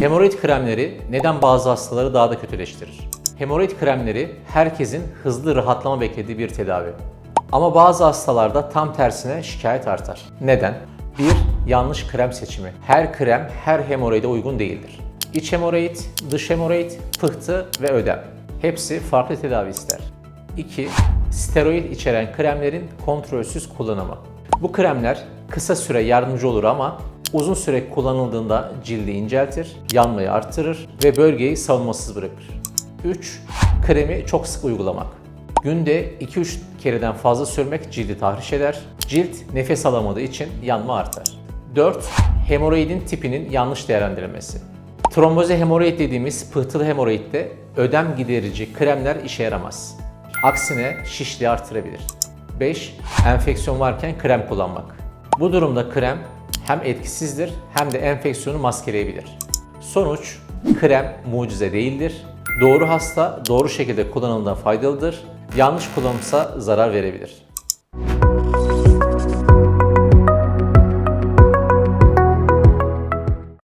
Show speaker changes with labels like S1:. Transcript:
S1: Hemoroid kremleri neden bazı hastaları daha da kötüleştirir? Hemoroid kremleri herkesin hızlı rahatlama beklediği bir tedavi. Ama bazı hastalarda tam tersine şikayet artar. Neden? 1. Yanlış krem seçimi. Her krem her hemoroide uygun değildir. İç hemoroid, dış hemoroid, pıhtı ve ödem. Hepsi farklı tedavi ister. 2. Steroid içeren kremlerin kontrolsüz kullanımı. Bu kremler kısa süre yardımcı olur ama uzun süre kullanıldığında cildi inceltir, yanmayı arttırır ve bölgeyi savunmasız bırakır. 3. Kremi çok sık uygulamak. Günde 2-3 kereden fazla sürmek cildi tahriş eder. Cilt nefes alamadığı için yanma artar. 4. Hemoroidin tipinin yanlış değerlendirilmesi. Tromboze hemoroid dediğimiz pıhtılı hemoroidde ödem giderici kremler işe yaramaz. Aksine şişliği artırabilir. 5. Enfeksiyon varken krem kullanmak. Bu durumda krem hem etkisizdir hem de enfeksiyonu maskeleyebilir. Sonuç, krem mucize değildir. Doğru hasta doğru şekilde kullanıldığında faydalıdır. Yanlış kullanımsa zarar verebilir.